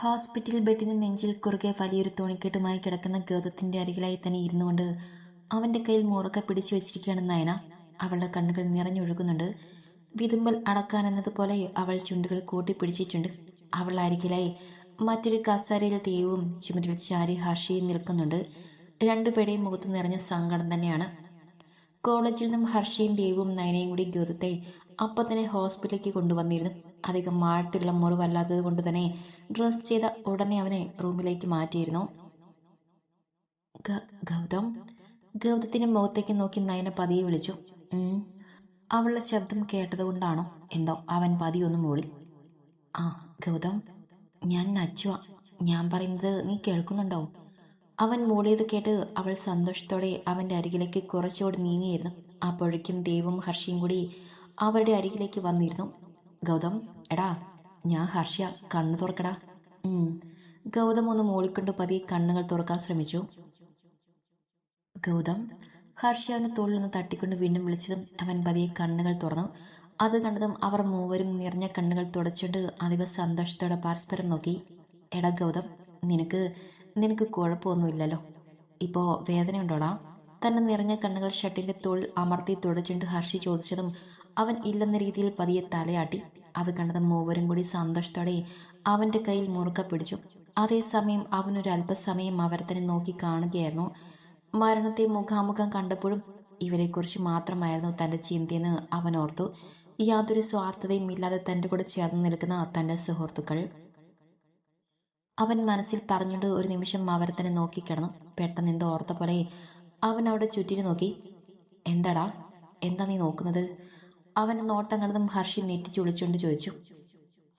Hospital ബെഡിന് നെഞ്ചിൽ കുറുകെ വലിയൊരു തുണിക്കെട്ടുമായി കിടക്കുന്ന ഗൗതത്തിന്റെ അരികിലായി തന്നെ ഇരുന്നു കൊണ്ട് അവന്റെ കയ്യിൽ മുറുക്ക പിടിച്ചു വെച്ചിരിക്കുകയാണ് നയന. അവളുടെ കണ്ണുകൾ നിറഞ്ഞൊഴുകുന്നുണ്ട്. വിതുമ്പൽ അടക്കാൻ എന്നതുപോലെ അവൾ ചുണ്ടുകൾ കൂട്ടിപ്പിടിച്ചിട്ടുണ്ട്. അവൾ അരികിലായി മറ്റൊരു കസാരയിൽ ദേവും ചുമരിൽ ചാരി ഹർഷിയും നിൽക്കുന്നുണ്ട്. രണ്ടുപേരുടെയും മുഖത്ത് നിറഞ്ഞ സങ്കടം തന്നെയാണ്. കോളേജിൽ നിന്നും ഹർഷയും ദേവും നയനയും കൂടി ഗൗതത്തെ അപ്പം തന്നെ ഹോസ്പിറ്റലിലേക്ക് കൊണ്ടുവന്നിരുന്നു. അധികം ആഴത്തിലുള്ള മുറിവല്ലാത്തത് കൊണ്ട് തന്നെ ഡ്രസ് ചെയ്ത ഉടനെ അവനെ റൂമിലേക്ക് മാറ്റിയിരുന്നു. ഗൗതം? ഗൗതത്തിന്റെ മുഖത്തേക്ക് നോക്കി നയന പതിയെ വിളിച്ചു. അവളുടെ ശബ്ദം കേട്ടതുകൊണ്ടാണോ? എന്തോ അവൻ പതിയൊന്നും മൂളി. ആ ഗൗതം ഞാൻ നച്ചുവാ. ഞാൻ പറയുന്നത് നീ കേൾക്കുന്നുണ്ടോ? അവൻ മൂളിയത് കേട്ട് അവൾ സന്തോഷത്തോടെ അവന്റെ അരികിലേക്ക് കുറച്ചുകൂടി നീങ്ങിയിരുന്നു. അപ്പോഴേക്കും ദേവും ഹർഷിയും കൂടി അവരുടെ അരികിലേക്ക് വന്നിരുന്നു. ഗൗതം എടാ ഞാൻ ഹർഷ്യ കണ്ണു തുറക്കടാ. ഗൗതം ഒന്ന് മൂളിക്കൊണ്ട് പതി കണ്ണുകൾ തുറക്കാൻ ശ്രമിച്ചു. ഗൗതം ഹർഷ അവനെ തോളിലൊന്ന് തട്ടിക്കൊണ്ട് വീണ്ടും വിളിച്ചതും അവൻ പതിയെ കണ്ണുകൾ തുറന്നു. അത് കണ്ടതും അവർ മൂവരും നിറഞ്ഞ കണ്ണുകൾ തുടച്ചുകൊണ്ട് അതീവ സന്തോഷത്തോടെ പരസ്പരം നോക്കി. എടാ ഗൗതം നിനക്ക് നിനക്ക് കുഴപ്പമൊന്നുമില്ലല്ലോ. ഇപ്പോൾ വേദനയുണ്ടോടാ? തന്നെ നിറഞ്ഞ കണ്ണുകൾ ഷട്ടിന്റെ തോളിൽ അമർത്തി തുടച്ചുകൊണ്ട് ഹർഷി ചോദിച്ചതും അവൻ ഇല്ലെന്ന രീതിയിൽ പതിയെ തലയാട്ടി. അത് കണ്ടത് മൂവരും കൂടി സന്തോഷത്തോടെ അവന്റെ കയ്യിൽ മുറുക്ക പിടിച്ചു. അതേസമയം അവനൊരു അല്പസമയം അവരെ തന്നെ നോക്കി കാണുകയായിരുന്നു. മരണത്തെ മുഖാമുഖം കണ്ടപ്പോഴും ഇവരെക്കുറിച്ച് മാത്രമായിരുന്നു തന്റെ ചിന്തയെന്ന് അവൻ ഓർത്തു. യാതൊരു സ്വാർത്ഥതയും ഇല്ലാതെ തന്റെ കൂടെ ചേർന്ന് നിൽക്കുന്ന തന്റെ സുഹൃത്തുക്കൾ. അവൻ മനസ്സിൽ പറഞ്ഞുകൊണ്ട് ഒരു നിമിഷം അവരെ തന്നെ നോക്കിക്കിടന്നു പെട്ടെന്ന് എന്തോ ഓർത്ത പോലെ അവൻ അവിടെ ചുറ്റിനു നോക്കി. എന്താടാ? എന്താ നീ നോക്കുന്നത്? അവൻ നോട്ടം കണ്ടതും ഹർഷി നെറ്റി വിളിച്ചുകൊണ്ട് ചോദിച്ചു.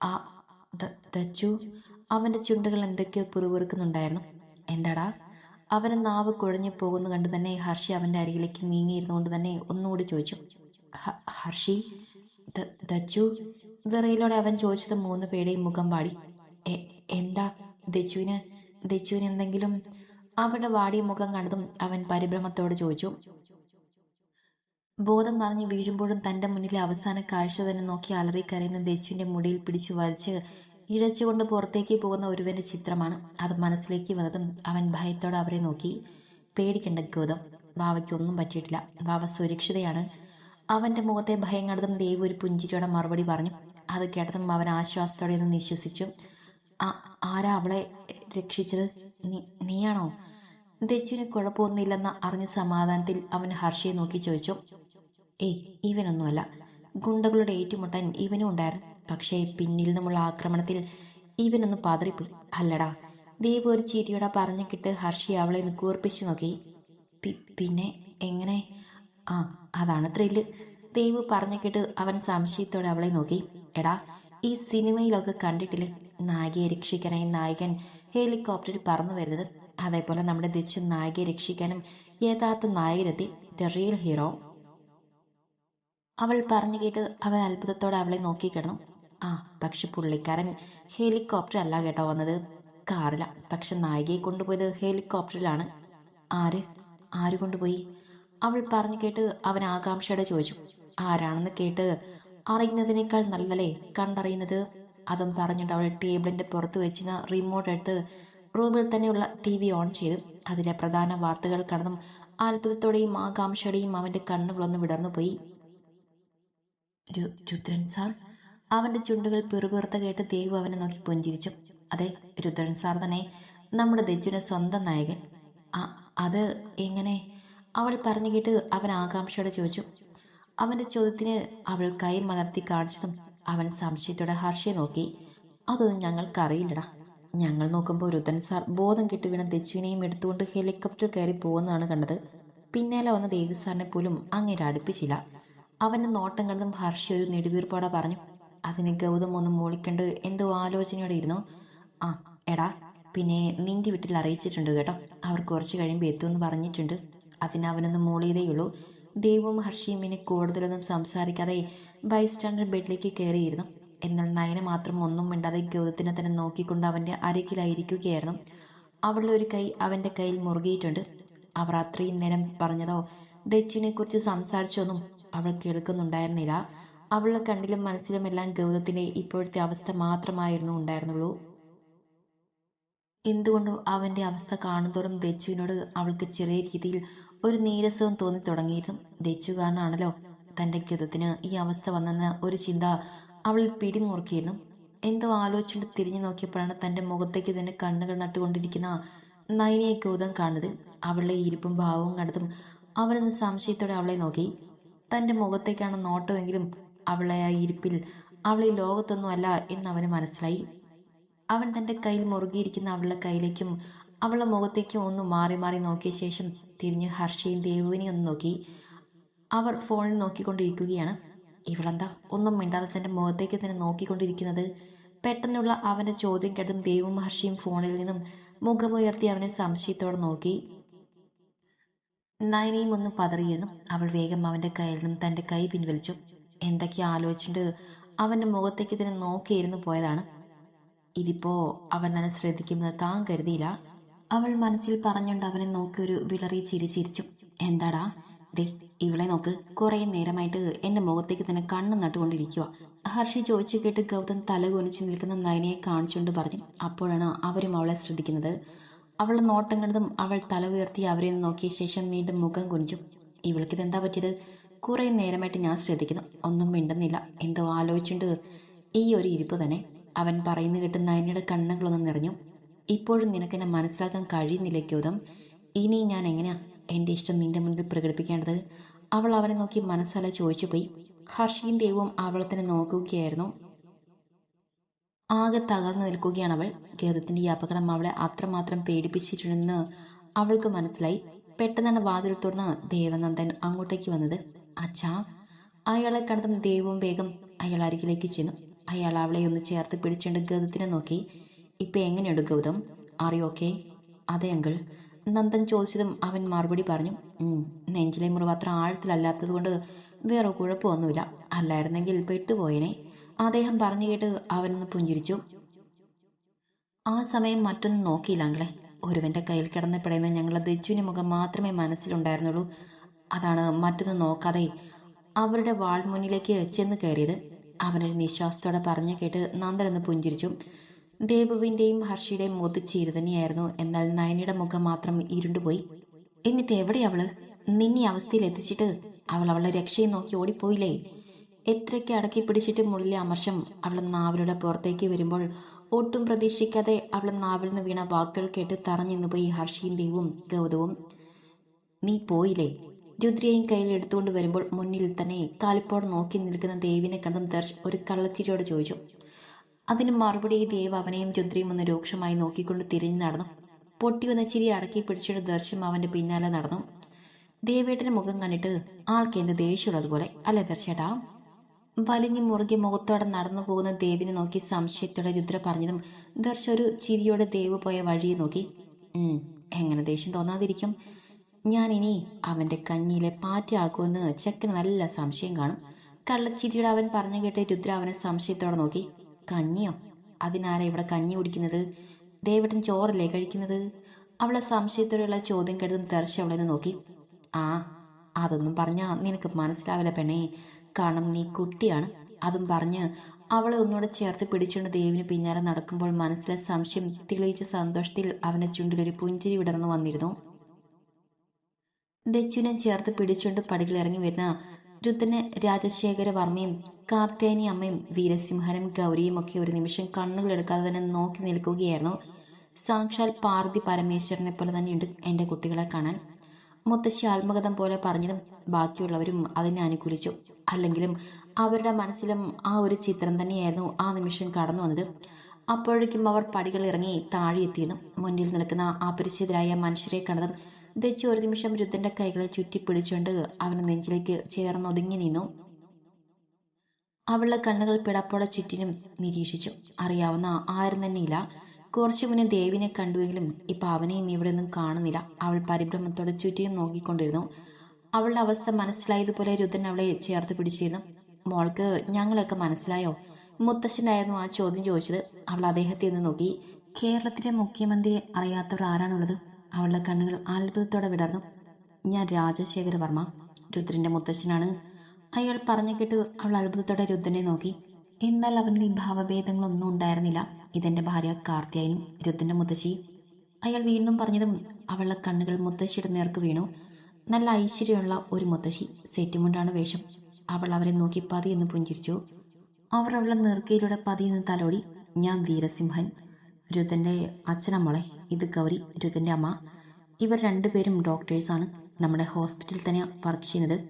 ആ ദച്ചു അവന്റെ ചുണ്ടുകൾ എന്തൊക്കെയോ പുറുപുറുക്കുന്നുണ്ടായിരുന്നു. എന്താടാ? അവന് നാവ് കുഴഞ്ഞു പോകുന്നു കണ്ട് തന്നെ ഹർഷി അവന്റെ അരികിലേക്ക് നീങ്ങിയിരുന്നുകൊണ്ട് തന്നെ ഒന്നുകൂടി ചോദിച്ചു. ഹർഷി ദച്ചു വിറയിലൂടെ അവൻ ചോദിച്ചത് മൂന്ന് പേടെയും മുഖം പാടി എന്താ? ദച്ചുവിന് ദച്ചുവിന് എന്തെങ്കിലും അവരുടെ വാടിയ മുഖം കണ്ടതും അവൻ പരിഭ്രമത്തോട് ചോദിച്ചു. ബോധം മറിഞ്ഞ് വീഴുമ്പോഴും തന്റെ മുന്നിലെ അവസാന കാഴ്ച തന്നെ നോക്കി അലറി കരയുന്ന ദച്ചുവിന്റെ മുടിയിൽ പിടിച്ചു വലിച്ച് ഇഴച്ചുകൊണ്ട് പുറത്തേക്ക് പോകുന്ന ഒരുവന്റെ ചിത്രമാണ്. അത് മനസ്സിലേക്ക് വന്നതും അവൻ ഭയത്തോടെ അവരെ നോക്കി. പേടിക്കേണ്ട ഗൗതം ബാവയ്ക്ക് ഒന്നും പറ്റിയിട്ടില്ല. ബാവ സുരക്ഷിതയാണ്. അവന്റെ മുഖത്തെ ഭയം കണ്ടതും ദേവ് ഒരു പുഞ്ചിരിയോടെ മറുപടി പറഞ്ഞു. അത് കേട്ടതും അവൻ ആശ്വാസത്തോടെ നിന്ന് നിശ്വസിച്ചു. ആ ആരാ അവളെ രക്ഷിച്ചത്? നീയാണോ? ദച്ചുവിന് കുഴപ്പമൊന്നുമില്ലെന്ന അറിഞ്ഞ സമാധാനത്തിൽ അവൻ ഹർഷയെ നോക്കി ചോദിച്ചു. ഏയ് ഇവനൊന്നുമല്ല. ഗുണ്ടകളുടെ ഏറ്റുമുട്ടാൻ ഇവനും ഉണ്ടായിരുന്നു. പക്ഷേ പിന്നിൽ നിന്നുള്ള ആക്രമണത്തിൽ ഇവനൊന്ന് പതറിപ്പോയി അല്ലടാ ദേവ് ഒരു ചിരിയോടെ പറഞ്ഞു കിട്ട് ഹർഷി അവളെ ഒന്ന് കൂർപ്പിച്ചു നോക്കി. പിന്നെ എങ്ങനെ? ആ അതാണ് ത്രില്ല്. ദേവ് പറഞ്ഞു കിട്ട് അവൻ സംശയത്തോടെ അവളെ നോക്കി. എടാ ഈ സിനിമയിലൊക്കെ കണ്ടിട്ടില്ല? നായികയെ രക്ഷിക്കാനായി നായകൻ ഹെലികോപ്റ്ററിൽ പറന്നു വരുന്നത്. അതേപോലെ നമ്മുടെ ദിച്ചു നായികയെ രക്ഷിക്കാനും യഥാർത്ഥ നായകരെത്തി ദ റിയൽ ഹീറോ. അവൾ പറഞ്ഞു കേട്ട് അവൻ അത്ഭുതത്തോടെ അവളെ നോക്കി കിടന്നു. ആ പക്ഷെ പുള്ളിക്കാരൻ ഹെലികോപ്റ്റർ അല്ല കേട്ടോ വന്നത്. കാറില. പക്ഷെ നായികയെ കൊണ്ടുപോയത് ഹെലികോപ്റ്ററിലാണ്. ആര്? ആര് കൊണ്ടുപോയി? അവൾ പറഞ്ഞു കേട്ട് അവൻ ആകാംക്ഷയോടെ ചോദിച്ചു. ആരാണെന്ന് കേട്ട് അറിയുന്നതിനേക്കാൾ നല്ലതല്ലേ? കണ്ടറിയുന്നത്? അതും പറഞ്ഞിട്ട് അവൾ ടേബിളിന്റെ പുറത്ത് വെച്ചിരുന്ന റിമോട്ട് എടുത്ത് റൂമിൽ തന്നെയുള്ള ടി വി ഓൺ ചെയ്തു. അതിലെ പ്രധാന വാർത്തകൾ കടന്നും അത്ഭുതത്തോടെയും ആകാംക്ഷയോടെയും അവന്റെ കണ്ണുകളൊന്ന് വിടർന്നു പോയി. രുദ്രൻ സാർ? അവന്റെ ചുണ്ടുകൾ പിറുപിറുത്ത കേട്ട് ദേവ് അവനെ നോക്കി പുഞ്ചിരിച്ചു. അതെ രുദ്രൻ സാർ തന്നെ നമ്മുടെ ദജുന സ്വന്തം നായകൻ. അത് എങ്ങനെ? അവൾ പറഞ്ഞു കേട്ട് അവൻ ആകാംക്ഷയോടെ ചോദിച്ചു. അവന്റെ ചോദ്യത്തിന് അവൾ കൈ മലർത്തി കാണിച്ചതും അവൻ സംശയത്തോടെ ഹർഷയെ നോക്കി. അതൊന്നും ഞങ്ങൾക്കറിയില്ലടാ. ഞങ്ങൾ നോക്കുമ്പോൾ രുദ്രൻ സാർ ബോധം കെട്ട് വീണ ദച്ചുവിനെയും എടുത്തുകൊണ്ട് ഹെലികോപ്റ്റർ കയറി പോകുന്നതാണ് കണ്ടത്. പിന്നാലെ വന്ന ദേവി സാറിനെ പോലും അങ്ങേരെ അടുപ്പിച്ചില്ല. അവന്റെ നോട്ടം കണ്ടതും ഹർഷി ഒരു നെടുവീർപ്പോടെ പറഞ്ഞു അതിന് ഗൗതം ഒന്ന് മൂളിക്കണ്ട് എന്തോ ആലോചനയോടെ ഇരുന്നു? ആ എടാ പിന്നെ നിന്റെ വീട്ടിൽ അറിയിച്ചിട്ടുണ്ട് കേട്ടോ. അവർ കുറച്ച് കഴിയുമ്പോൾ എത്തുമെന്ന് പറഞ്ഞിട്ടുണ്ട്. അതിന് മൂളിയതേയുള്ളൂ. ദേവും ഹർഷിയും ഇനി കൂടുതലൊന്നും സംസാരിക്കാതെ ബൈസ്റ്റാൻഡർ ബെഡിലേക്ക് കയറിയിരുന്നു. എന്നാൽ നയന മാത്രം ഒന്നും മിണ്ടാതെ ഗൗതത്തിനെ തന്നെ നോക്കിക്കൊണ്ട് അവന്റെ അരികിലായിരിക്കുകയായിരുന്നു. അവളുടെ ഒരു കൈ അവന്റെ കയ്യിൽ മുറുകിയിട്ടുണ്ട്. അവർ അത്രയും നേരം പറഞ്ഞതോ ദച്ചിനെക്കുറിച്ച് സംസാരിച്ചൊന്നും അവൾ കേൾക്കുന്നുണ്ടായിരുന്നില്ല. അവളുടെ കണ്ണിലും മനസ്സിലുമെല്ലാം ഗൗതത്തിന്റെ ഇപ്പോഴത്തെ അവസ്ഥ മാത്രമായിരുന്നു ഉണ്ടായിരുന്നുള്ളൂ. എന്തുകൊണ്ടോ അവന്റെ അവസ്ഥ കാണുന്തോറും ദച്ചുവിനോട് അവൾക്ക് ചെറിയ രീതിയിൽ ഒരു നീരസവും തോന്നി തുടങ്ങിയിരുന്നു ദച്ചു കാരണമാണല്ലോ തന്റെ ഗതത്തിന് ഈ അവസ്ഥ വന്നെന്ന ഒരു ചിന്ത അവളിൽ പിടിമുറുക്കിയിരുന്നു. എന്തോ ആലോചിച്ചുകൊണ്ട് തിരിഞ്ഞു നോക്കിയപ്പോഴാണ് തന്റെ മുഖത്തേക്ക് തന്നെ കണ്ണുകൾ നട്ടുകൊണ്ടിരിക്കുന്ന നൈനയെ ഗൗതം കാണുന്നത്. അവളുടെ ഇരിപ്പും ഭാവവും കണ്ടതും അവനെന്ന് സംശയത്തോടെ അവളെ നോക്കി. തന്റെ മുഖത്തേക്കാണ് നോട്ടമെങ്കിലും അവളെ ആ ഇരിപ്പിൽ അവളെ ലോകത്തൊന്നും അല്ല എന്ന് അവന് മനസ്സിലായി. അവൻ തന്റെ കയ്യിൽ മുറുകിയിരിക്കുന്ന അവളുടെ കയ്യിലേക്കും അവളുടെ മുഖത്തേക്ക് ഒന്ന് മാറി മാറി നോക്കിയ ശേഷം തിരിഞ്ഞ് ഹർഷയും ദേവുവിനെയും ഒന്ന് നോക്കി. അവർ ഫോണിൽ നോക്കിക്കൊണ്ടിരിക്കുകയാണ്. ഇവളെന്താ? ഒന്നും മിണ്ടാതെ തന്റെ മുഖത്തേക്ക് തന്നെ നോക്കിക്കൊണ്ടിരിക്കുന്നത്. പെട്ടെന്നുള്ള അവന്റെ ചോദ്യം കേട്ടതും ദേവും മഹർഷിയും ഫോണിൽ നിന്നും മുഖമുയർത്തി അവനെ സംശയത്തോടെ നോക്കി. നയനയും ഒന്ന് പതറിയെന്നും അവൾ വേഗം അവന്റെ കയ്യിൽ നിന്നും തന്റെ കൈ പിൻവലിച്ചു. എന്തൊക്കെ ആലോചിച്ചിട്ട് അവന്റെ മുഖത്തേക്ക് തന്നെ നോക്കിയിരുന്നു പോയതാണ്. ഇതിപ്പോ അവൻ തന്നെ ശ്രദ്ധിക്കുന്നത് താൻ കരുതിയില്ല. അവൾ മനസ്സിൽ പറഞ്ഞുകൊണ്ട് അവനെ നോക്കി ഒരു വിളറി ചിരി ചിരിച്ചു. എന്താടാ? ദേ ഇവളെ നോക്ക്. കുറേ നേരമായിട്ട് എന്റെ മുഖത്തേക്ക് തന്നെ കണ്ണ് നട്ടുകൊണ്ടിരിക്കുക ഹർഷി ചോദിച്ചു കേട്ട് ഗൗതം തല കുനിച്ച് നിൽക്കുന്ന നയനയെ കാണിച്ചുകൊണ്ട് പറഞ്ഞു അപ്പോഴാണ് അവരും അവളെ ശ്രദ്ധിക്കുന്നത്. അവളെ നോട്ടം കണ്ടതും അവൾ തല ഉയർത്തി അവരെ നോക്കിയ ശേഷം വീണ്ടും മുഖം കുനിച്ചു. ഇവൾക്കിതെന്താ പറ്റിയത്? കുറേ നേരമായിട്ട് ഞാൻ ശ്രദ്ധിക്കുന്നു. ഒന്നും മിണ്ടുന്നില്ല. എന്തോ ആലോചിച്ചുകൊണ്ട് ഈ ഒരു ഇരിപ്പ് തന്നെ. അവൻ പറയുന്ന കേട്ട് നയനയുടെ കണ്ണുകളൊന്നും നിറഞ്ഞു. ഇപ്പോഴും നിനക്കെന്നെ മനസ്സിലാക്കാൻ കഴിയുന്നില്ല ഗൗതം? ഇനി ഞാൻ എങ്ങനെയാ എന്റെ ഇഷ്ടം നിന്റെ മുന്നിൽ പ്രകടിപ്പിക്കേണ്ടത്? അവൾ അവനെ നോക്കി മനസ്സല ചോദിച്ചു പോയി ഹർഷിയും ദേവും അവളെ തന്നെ നോക്കുകയായിരുന്നു. ആകെ തകർന്നു നിൽക്കുകയാണ് അവൾ. ഗൗതത്തിന്റെ ഈ അപകടം അവളെ അത്രമാത്രം പേടിപ്പിച്ചിട്ടുണ്ടെന്ന് അവൾക്ക് മനസ്സിലായി. പെട്ടെന്നാണ് വാതിൽ തുറന്ന് ദേവനന്ദൻ അങ്ങോട്ടേക്ക് വന്നത്. അച്ഛാ അയാളെ കണ്ടതും ദേവും വേഗം അയാൾ അരികിലേക്ക് ചെന്നു. അയാൾ അവളെ ഒന്ന് ചേർത്ത് പിടിച്ചുകൊണ്ട് ഗതത്തിനെ നോക്കി. ഇപ്പൊ എങ്ങനെയുണ്ട് ഗൗതം? അറിയോക്കെ അതെ അങ്കിൾ. നന്ദൻ ചോദിച്ചതും അവൻ മറുപടി പറഞ്ഞു നെഞ്ചിലെ മുറിവ് അത്ര ആഴത്തിലല്ലാത്തത് കൊണ്ട് വേറെ കുഴപ്പമൊന്നുമില്ല. അല്ലായിരുന്നെങ്കിൽ പെട്ടുപോയനെ. അദ്ദേഹം പറഞ്ഞു കേട്ട് അവനൊന്ന് പുഞ്ചിരിച്ചു. ആ സമയം മറ്റൊന്നും നോക്കിയില്ല അങ്കിളെ. ഒരുവന്റെ കയ്യിൽ കിടന്ന് പിടയുന്ന ഞങ്ങളുടെ ദച്ചുവിന്റെ മുഖം മാത്രമേ മനസ്സിലുണ്ടായിരുന്നുള്ളൂ. അതാണ് മറ്റൊന്നും നോക്കാതെ അവരുടെ വാൾ മുന്നിലേക്ക് ചെന്ന് കയറിയത്. അവനൊരു നിശ്വാസത്തോടെ പറഞ്ഞു കേട്ട് നന്ദനൊന്ന് പുഞ്ചിരിച്ചു. ദേവുവിന്റെയും ഹർഷിയുടെയും മുഖത്ത് ചീരു തന്നെയായിരുന്നു. എന്നാൽ നയനിയുടെ മുഖം മാത്രം ഇരുണ്ടുപോയി. എന്നിട്ട് എവിടെ അവൾ? നിന്നെ അവസ്ഥയിൽ എത്തിച്ചിട്ട് അവൾ അവളെ രക്ഷയും നോക്കി ഓടിപ്പോയില്ലേ? എത്രയ്ക്ക് അടക്കി പിടിച്ചിട്ട് മുള്ളിലെ അമർഷം അവളെ നാവിലൂടെ പുറത്തേക്ക് വരുമ്പോൾ ഒട്ടും പ്രതീക്ഷിക്കാതെ അവളെ നാവിൽ നിന്ന് വീണ വാക്കുകൾ കേട്ട് തറഞ്ഞു പോയി ഹർഷിയും ദേവും ഗൗതവും. നീ പോയില്ലേ? രുദ്രയും കയ്യിൽ എടുത്തുകൊണ്ട് വരുമ്പോൾ മുന്നിൽ തന്നെ കാലിപ്പോടെ നോക്കി നിൽക്കുന്ന ദേവിനെ കണ്ടും ദർശ് ഒരു കള്ളച്ചിരിയോട് ചോദിച്ചു. അതിന് മറുപടി ദേവ് അവനെയും രുദ്രയും ഒന്ന് രൂക്ഷമായി നോക്കിക്കൊണ്ട് തിരിഞ്ഞു നടന്നു. പൊട്ടി വന്ന ചിരി അടക്കി പിടിച്ചിട്ട് ദർശം അവന്റെ പിന്നാലെ നടന്നു. ദേവേട്ടന്റെ മുഖം കണ്ടിട്ട് ആൾക്ക് എന്ത് ദേഷ്യമുള്ളതുപോലെ അല്ലേ ദർശേട്ടാ? വലിഞ്ഞു മുറുകെ മുഖത്തോടെ നടന്നു പോകുന്ന ദേവിനെ നോക്കി സംശയത്തോടെ രുദ്ര പറഞ്ഞതും ദർശ ഒരു ചിരിയോടെ ദേവ് പോയ വഴിയെ നോക്കി. എങ്ങനെ ദേഷ്യം തോന്നാതിരിക്കും? ഞാൻ ഇനി അവന്റെ കഞ്ഞിയിലെ പാറ്റയാക്കുമെന്ന് ചെക്കന് നല്ല സംശയം കാണും. കള്ളച്ചിരിയുടെ അവൻ പറഞ്ഞു കേട്ട് രുദ്ര അവനെ സംശയത്തോടെ നോക്കി. കഞ്ഞിയോ? അതിനാരാ ഇവിടെ കഞ്ഞി കുടിക്കുന്നത്? ദേവട്ടൻ ചോറല്ലേ കഴിക്കുന്നത്? അവളെ സംശയത്തോടെയുള്ള ചോദ്യം കരുതും ദർശ അവളെ നോക്കി. ആ അതൊന്നും പറഞ്ഞാ നിനക്ക് മനസ്സിലാവില്ല പെണ്ണേ. കാരണം നീ കുട്ടിയാണ്. അതും പറഞ്ഞ് അവളെ ഒന്നുകൂടെ ചേർത്ത് പിടിച്ചുകൊണ്ട് ദേവിന് പിന്നാലെ നടക്കുമ്പോൾ മനസ്സിലെ സംശയം തെളിയിച്ച സന്തോഷത്തിൽ അവനെ ചുണ്ടിലൊരു പുഞ്ചിരി വിടർന്നു വന്നിരുന്നു. ദച്ചുവിനെ ചേർത്ത് പിടിച്ചുകൊണ്ട് പടികളിറങ്ങി വരുന്ന രുദ്രന് രാജശേഖര വർമ്മയും കാർത്തേനി അമ്മയും വീരസിംഹനും ഗൗരിയും ഒക്കെ ഒരു നിമിഷം കണ്ണുകളെടുക്കാതെ തന്നെ നോക്കി നിൽക്കുകയായിരുന്നു. സാക്ഷാൽ പാർവതി പരമേശ്വരനെ പോലെ തന്നെയുണ്ട് എന്റെ കുട്ടികളെ കാണാൻ. മുത്തശ്ശി ആത്മകഥം പോലെ പറഞ്ഞതും ബാക്കിയുള്ളവരും അതിനെ അനുകൂലിച്ചു. അല്ലെങ്കിലും അവരുടെ മനസ്സിലും ആ ഒരു ചിത്രം തന്നെയായിരുന്നു ആ നിമിഷം കടന്നു വന്നത്. അപ്പോഴേക്കും അവർ പടികൾ ഇറങ്ങി താഴെ എത്തിയതും മുന്നിൽ നിൽക്കുന്ന അപരിചിതരായ മനുഷ്യരെ കണ്ടതും ദച്ചു ഒരു നിമിഷം രുദ്ധന്റെ കൈകളെ ചുറ്റിപ്പിടിച്ചുകൊണ്ട് അവന് നെഞ്ചിലേക്ക് ചേർന്നൊതുങ്ങി നിന്നു. അവളുടെ കണ്ണുകൾ പിടപ്പോടെ ചുറ്റിനും നിരീക്ഷിച്ചു. അറിയാവുന്ന ആരും തന്നെയില്ല. കുറച്ചു മുന്നേ ദേവിനെ കണ്ടുവെങ്കിലും ഇപ്പൊ അവനെയും ഇവിടെ ഒന്നും കാണുന്നില്ല. അവൾ പരിഭ്രമത്തോടെ ചുറ്റിനും നോക്കിക്കൊണ്ടിരുന്നു. അവളുടെ അവസ്ഥ മനസ്സിലായതുപോലെ രുദ്രൻ അവളെ ചേർത്ത് പിടിച്ചിരുന്നു. മോൾക്ക് ഞങ്ങളൊക്കെ മനസ്സിലായോ? മുത്തശ്ശനായിരുന്നു ആ ചോദ്യം ചോദിച്ചത്. അവൾ അദ്ദേഹത്തെ ഒന്ന് നോക്കി. കേരളത്തിലെ മുഖ്യമന്ത്രി അറിയാത്തവർ ആരാണുള്ളത്? അവളുടെ കണ്ണുകൾ അത്ഭുതത്തോടെ വിടർന്നു. ഞാൻ രാജശേഖര വർമ്മ. രുദ്രന്റെ മുത്തശ്ശനാണ്. അയാൾ പറഞ്ഞു കേട്ട് അവൾ അത്ഭുതത്തോടെ രുദ്രനെ നോക്കി. എന്നാൽ അവനിൽ ഭാവഭേദങ്ങളൊന്നും ഉണ്ടായിരുന്നില്ല. ഇതെന്റെ ഭാര്യ കാർത്തിയായനും രുദ്രന്റെ മുത്തശ്ശി. അയാൾ വീണ്ടും പറഞ്ഞതും അവളുടെ കണ്ണുകൾ മുത്തശ്ശിയുടെ നേർക്ക് വീണു. നല്ല ഐശ്വര്യമുള്ള ഒരു മുത്തശ്ശി. സെറ്റുമുണ്ടാണ് വേഷം. അവൾ അവരെ നോക്കി പതിയെന്ന് പുഞ്ചിരിച്ചു. അവർ അവളുടെ നേർക്കയിലൂടെ പതിയെന്ന് തലോടി. ഞാൻ വീരസിംഹൻ. രുതന്റെ അച്ഛനമ്മളെ ഇത് ഗൗരി രുതന്റെ അമ്മ. ഇവർ രണ്ടുപേരും ഡോക്ടേഴ്സാണ് നമ്മുടെ ഹോസ്പിറ്റലിൽ തന്നെ വർക്ക് ചെയ്യുന്നത്.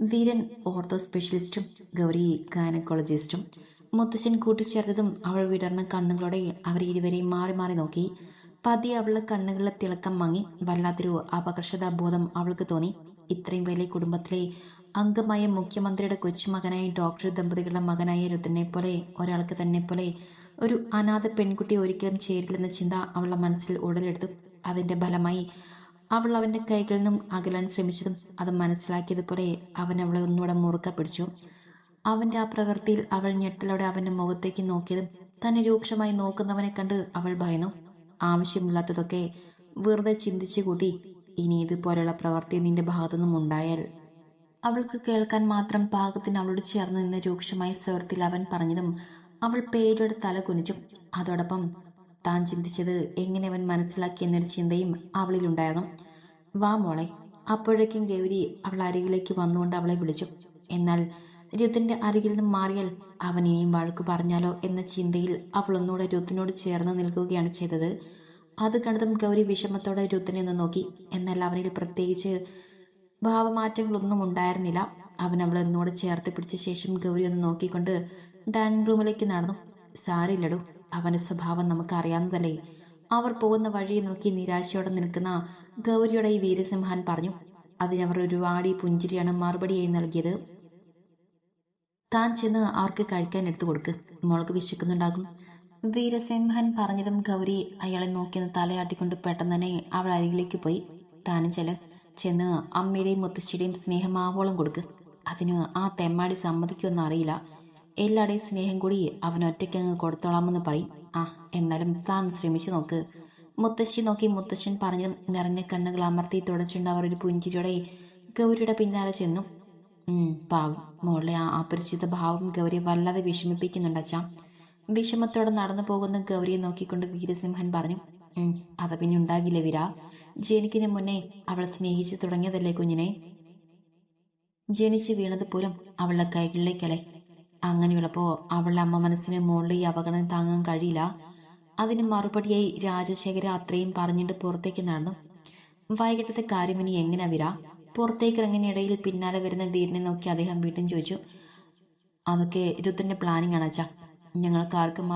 വീരൻ ഓർത്തോ സ്പെഷ്യലിസ്റ്റും ഗൗരി ഗൈനക്കോളജിസ്റ്റും മുത്തശ്ശൻ കൂട്ടിച്ചേർത്തതും അവൾ വിടർന്ന കണ്ണുകളോടെ അവർ ഇരുവരെയും മാറി മാറി നോക്കി. പതി അവളുടെ കണ്ണുകളിലെ തിളക്കം മങ്ങി വല്ലാത്തൊരു അപകർഷതാബോധം അവൾക്ക് തോന്നി. ഇത്രയും വലിയ കുടുംബത്തിലെ അംഗമായ മുഖ്യമന്ത്രിയുടെ കൊച്ചുമകനായ ഡോക്ടർ ദമ്പതികളുടെ മകനായ രുദ്രനെ പോലെ ഒരാൾക്ക് തന്നെ പോലെ ഒരു അനാഥ പെൺകുട്ടി ഒരിക്കലും ചേരില്ലെന്ന ചിന്ത അവളുടെ മനസ്സിൽ ഉടലെടുത്തു. അതിന്റെ ഫലമായി അവൾ അവന്റെ കൈകളിൽ നിന്നും അകലാൻ ശ്രമിച്ചതും അത് മനസ്സിലാക്കിയതുപോലെ അവൻ അവളെ ഒന്നുകൂടെ മുറുക്ക പിടിച്ചു. അവന്റെ ആ പ്രവൃത്തിയിൽ അവൾ ഞെട്ടലോടെ അവന്റെ മുഖത്തേക്ക് നോക്കിയതും തന്നെ രൂക്ഷമായി നോക്കുന്നവനെ കണ്ട് അവൾ ഭയന്നു. ആവശ്യമില്ലാത്തതൊക്കെ വെറുതെ ചിന്തിച്ചു കൂട്ടി ഇനി ഇതുപോലെയുള്ള പ്രവൃത്തി നിന്റെ ഭാഗത്തുനിന്നും ഉണ്ടായാൽ അവൾക്ക് കേൾക്കാൻ മാത്രം പാകത്തിന് അവളോട് ചേർന്ന് നിന്ന് രൂക്ഷമായ സ്വരത്തിൽ അവൻ പറഞ്ഞതും അവൾ പേരുടെ തല കുനിച്ചു അതോടൊപ്പം താൻ ചിന്തിച്ചത് എങ്ങനെ അവൻ മനസ്സിലാക്കി എന്നൊരു ചിന്തയും അവളിലുണ്ടായിരുന്നു വാ മോളെ. അപ്പോഴേക്കും ഗൗരി അവൾ അരികിലേക്ക് വന്നുകൊണ്ട് അവളെ വിളിച്ചു. എന്നാൽ രുത്തിന്റെ അരികിൽ നിന്നും മാറിയാൽ അവൻ ഇനിയും വഴക്ക് പറഞ്ഞാലോ? എന്ന ചിന്തയിൽ അവൾ ഒന്നുകൂടെ രുത്തിനോട് ചേർന്ന് നിൽക്കുകയാണ് ചെയ്തത്. അത് കണ്ടതും ഗൗരി വിഷമത്തോടെ രുത്തിനെ ഒന്ന് നോക്കി. എന്നാൽ അവനിൽ പ്രത്യേകിച്ച് ഭാവമാറ്റങ്ങളൊന്നും ഉണ്ടായിരുന്നില്ല. അവൻ അവളെ ഒന്നുകൂടെ ചേർത്ത് പിടിച്ച ശേഷം ഗൗരി ഒന്ന് നോക്കിക്കൊണ്ട് ഡൈനിങ് റൂമിലേക്ക് നടന്നു. സാരില്ലടോ അവന്റെ സ്വഭാവം നമുക്ക് അറിയാവുന്നതല്ലേ അവർ പോകുന്ന വഴിയെ നോക്കി നിരാശയോടെ നിൽക്കുന്ന ഗൗരിയുടെ ഈ വീരസിംഹാൻ പറഞ്ഞു അതിനവർ ഒരുപാട് പുഞ്ചിരിയാണ് മറുപടിയായി നൽകിയത്. താൻ ചെന്ന് അവർക്ക് കഴിക്കാൻ എടുത്തു കൊടുക്ക്. മോൾക്ക് വിശക്കുന്നുണ്ടാകും. വീരസിംഹൻ പറഞ്ഞതും ഗൗരി അയാളെ നോക്കിയെന്ന് തലയാട്ടിക്കൊണ്ട് പെട്ടെന്ന് തന്നെ അവൾ അരികിലേക്ക് പോയി. താനും ചെൽ ചെന്ന് അമ്മയുടെയും മുത്തശ്ശിയുടെയും സ്നേഹം ആവോളം കൊടുക്ക്. അതിന് ആ തെമ്മാടി സമ്മതിക്കുമെന്ന് അറിയില്ല. എല്ലാവരുടെയും സ്നേഹം കൂടി അവൻ ഒറ്റയ്ക്കങ്ങ് കൊടുത്തോളാമെന്ന് പറയും. ആ എന്നാലും താൻ ശ്രമിച്ചു നോക്ക്. മുത്തശ്ശി നോക്കി മുത്തശ്ശൻ പറഞ്ഞ് നിറഞ്ഞ കണ്ണുകൾ അമർത്തി തുടച്ചുണ്ട് അവർ ഒരു പുഞ്ചിരിയോടെ ഗൗരിയുടെ പിന്നാലെ ചെന്നു. പാവം. മോളെ ആ അപരിചിത ഭാവം ഗൗരി വല്ലാതെ വിഷമിപ്പിക്കുന്നുണ്ട് അച്ഛാ. വിഷമത്തോടെ നടന്നു പോകുന്ന ഗൗരിയെ നോക്കിക്കൊണ്ട് വീരസിംഹൻ പറഞ്ഞു "ഉം, അത് പിന്നെ ഉണ്ടാകില്ല വീര? ജനിക്കിന് മുന്നേ അവൾ സ്നേഹിച്ചു തുടങ്ങിയതല്ലേ കുഞ്ഞിനെ? ജനിച്ചു വീണത് പോലും അവളുടെ കൈകളിലേക്കല്ലേ. അങ്ങനെയുള്ളപ്പോൾ അവളുടെ അമ്മ മനസ്സിന് മുകളിൽ ഈ അപകടം താങ്ങാൻ കഴിയില്ല. അതിന് മറുപടിയായി രാജശേഖര അത്രയും പറഞ്ഞിട്ട് പുറത്തേക്ക് നടന്നു. വൈകിട്ടത്തെ കാര്യം ഇനി എങ്ങനെ വിര? പുറത്തേക്ക് ഇറങ്ങിനിടയിൽ പിന്നാലെ വരുന്ന വീരനെ നോക്കി അദ്ദേഹം വീണ്ടും ചോദിച്ചു അതൊക്കെ രുദ്രന്റെ പ്ലാനിങ് ആണ് അച്ഛാ. ഞങ്ങൾക്ക് ആർക്കും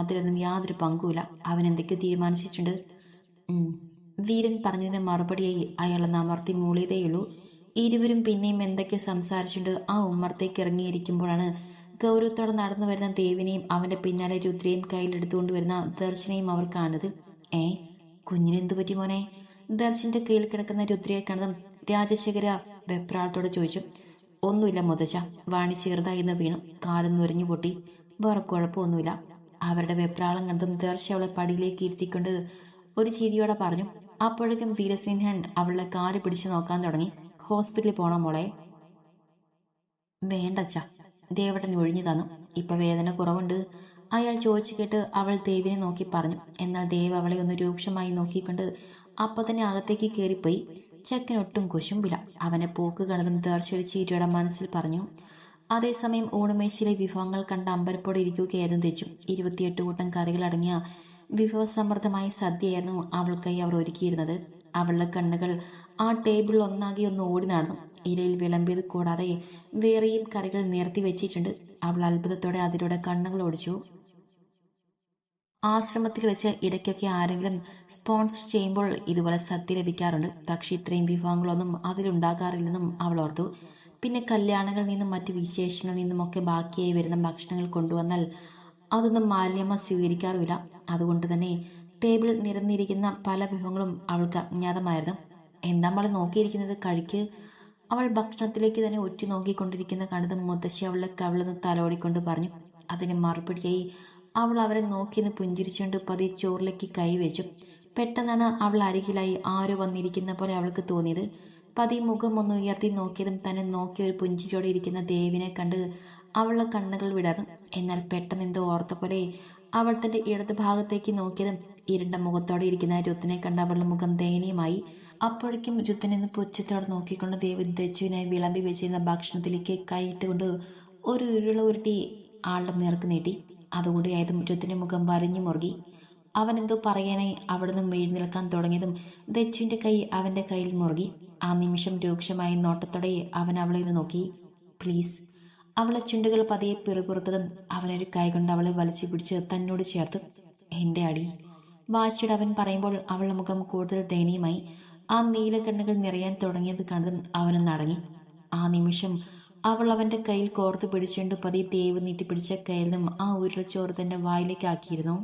യാതൊരു പങ്കുമില്ല. അവൻ എന്തൊക്കെയോ തീരുമാനിച്ചിട്ടുണ്ട്. വീരൻ പറഞ്ഞതിന് മറുപടിയായി അയാളെ നമർത്തി മൂളിയതേയുള്ളൂ. ഇരുവരും പിന്നെയും എന്തൊക്കെയോ സംസാരിച്ചുകൊണ്ട് ആ ഉമ്മർത്തേക്ക് ഇറങ്ങിയിരിക്കുമ്പോഴാണ് ഗൗരവത്തോടെ നടന്നു വരുന്ന ദേവിനെയും അവന്റെ പിന്നാലെ രുദ്രയും കയ്യിലെടുത്തുകൊണ്ട് വരുന്ന ദർശനയും അവർ കാണുന്നത്. ഏ കുഞ്ഞിനെന്തു പറ്റി മോനെ? ദർശന്റെ കയ്യിൽ കിടക്കുന്ന രുദ്രയെ കണ്ടതും രാജശേഖര വെപ്രാളത്തോടെ ചോദിച്ചു ഒന്നുമില്ല മുതച്ച വാണി ചെറുതായിന്ന് വീണു കാലം നുരഞ്ഞു പൊട്ടി വേറെ കുഴപ്പമൊന്നുമില്ല. അവരുടെ വെപ്രാളം കണ്ടതും ദർശ അവളെ പടിയിലേക്ക് ഇരുത്തിക്കൊണ്ട് ഒരു ചിരിയോടെ പറഞ്ഞു അപ്പോഴേക്കും വീരസിൻഹൻ അവളുടെ കാൽ പിടിച്ചു നോക്കാൻ തുടങ്ങി. ഹോസ്പിറ്റലിൽ പോണോ മോളെ? വേണ്ടച്ച ദേവട്ടൻ ഒഴിഞ്ഞു തന്നു. ഇപ്പൊ വേദന കുറവുണ്ട്. അയാൾ ചോദിച്ചു കേട്ട് അവൾ ദേവിനെ നോക്കി പറഞ്ഞു. എന്നാൽ ദേവ് അവളെ ഒന്ന് രൂക്ഷമായി നോക്കിക്കൊണ്ട് അപ്പൊ തന്നെ അകത്തേക്ക് കയറിപ്പോയി ചെക്കനൊട്ടും കുശുമ്പില്ല. അവനെ പോക്ക് കണ്ടതും ദർശൊരു ചീറ്റയുടെ മനസ്സിൽ പറഞ്ഞു. അതേസമയം ഊണമേശയിലെ വിഭവങ്ങൾ കണ്ട അമ്പരപ്പോടെ ഇരിക്കുകയായിരുന്നു തെച്ചു. ഇരുപത്തിയെട്ട് കൂട്ടം കറികളടങ്ങിയ വിഭവസമൃദ്ധമായ സദ്യയായിരുന്നു അവൾക്കായി അവർ ഒരുക്കിയിരുന്നത്. അവളുടെ കണ്ണുകൾ ആ ടേബിളിൽ ഒന്നാകെ ഒന്ന് ഓടി നടന്നു. ഇലയിൽ വിളമ്പിയത് കൂടാതെ വേറെയും കറികൾ നിരത്തി വെച്ചിട്ടുണ്ട്. അവൾ അത്ഭുതത്തോടെ അതിലൂടെ കണ്ണുകൾ ഓടിച്ചു. ആശ്രമത്തിൽ വെച്ച് ഇടയ്ക്കൊക്കെ ആരെങ്കിലും സ്പോൺസർ ചെയ്യുമ്പോൾ ഇതുപോലെ സദ്യ ലഭിക്കാറുണ്ട്. പക്ഷേ ഇത്രയും വിഭവങ്ങളൊന്നും അതിലുണ്ടാകാറില്ലെന്നും അവൾ ഓർത്തു. പിന്നെ കല്യാണങ്ങളിൽ നിന്നും മറ്റ് വിശേഷങ്ങളിൽ നിന്നുമൊക്കെ ബാക്കിയായി വരുന്ന ഭക്ഷണങ്ങൾ കൊണ്ടുവന്നാൽ അതൊന്നും മാലിന്യമ്മ സ്വീകരിക്കാറുമില്ല. അതുകൊണ്ട് തന്നെ ടേബിൾ നിരന്നിരിക്കുന്ന പല വിഭവങ്ങളും അവൾക്ക് അജ്ഞാതമായിരുന്നു. എന്താ നമ്മൾ നോക്കിയിരിക്കുന്നത്? കഴിക്ക്. അവൾ ഭക്ഷണത്തിലേക്ക് തന്നെ ഒറ്റ നോക്കിക്കൊണ്ടിരിക്കുന്ന കണ്ടത് മുത്തശ്ശി അവളെ കവിളുന്ന് തലോടിക്കൊണ്ട് പറഞ്ഞു അതിന് മറുപടിയായി അവൾ അവരെ നോക്കിയെന്ന് പുഞ്ചിരിച്ചുകൊണ്ട് പതി ചോറിലേക്ക് കൈവച്ചു പെട്ടെന്നാണ് അവൾ അരികിലായി ആരോ വന്നിരിക്കുന്ന പോലെ അവൾക്ക് തോന്നിയത്. പതി മുഖം ഒന്ന് ഉയർത്തി നോക്കിയതും തന്നെ നോക്കി ഒരു പുഞ്ചിരിയോടെ ഇരിക്കുന്ന ദേവിനെ കണ്ട് അവളുടെ കണ്ണുകൾ വിടർന്നു. എന്നാൽ പെട്ടെന്ന് എന്തോ ഓർത്ത പോലെ അവൾ തന്റെ ഇടത് ഭാഗത്തേക്ക് നോക്കിയതും ഇരുണ്ട മുഖത്തോടെ ഇരിക്കുന്ന രുത്തിനെ കണ്ട അവളുടെ മുഖം ദയനീയമായി. അപ്പോഴേക്കും രുത്തിനെന്ന് പുച്ഛത്തോടെ നോക്കിക്കൊണ്ട് ദേവി ദച്ചുവിനായി വിളമ്പി വെച്ചിരുന്ന ഭക്ഷണത്തിലേക്ക് കൈയിട്ടുകൊണ്ട് ഒരു ഉരുള ഉരുട്ടി ആളുടെ നേർക്ക് നീട്ടി. അതുകൂടിയായതും രുത്തിന്റെ മുഖം വരഞ്ഞു മുറുകി. അവൻ എന്തോ പറയാനായി അവിടെ നിന്നും എഴുന്നേൽക്കാൻ തുടങ്ങിയതും ദച്ചുവിന്റെ കൈ അവന്റെ കയ്യിൽ മുറുകി. ആ നിമിഷം രൂക്ഷമായ നോട്ടത്തോടെ അവൻ അവളെ നിന്ന് നോക്കി. പ്ലീസ്. അവളെ ചുണ്ടുകൾ പതിയെ പിറുപുറത്തതും അവനൊരു കൈ കൊണ്ട് അവളെ വലിച്ചു പിടിച്ച് തന്നോട് ചേർത്തു. എന്റെ അടി. വാശിയുടെ അവൻ പറയുമ്പോൾ അവളുടെ മുഖം കൂടുതൽ ദയനീയമായി. ആ നീലക്കണ്ണുകൾ നിറയാൻ തുടങ്ങിയത് കണ്ടതും അവനും നടങ്ങി. ആ നിമിഷം അവൾ അവന്റെ കയ്യിൽ കോർത്തു പിടിച്ചുകൊണ്ട് പതിയെ തേവ് നീട്ടി പിടിച്ച കയ്യിൽ നിന്നും ആ ഉരുളച്ചോറ് തന്റെ വായിലേക്ക് ആക്കിയിരുന്നു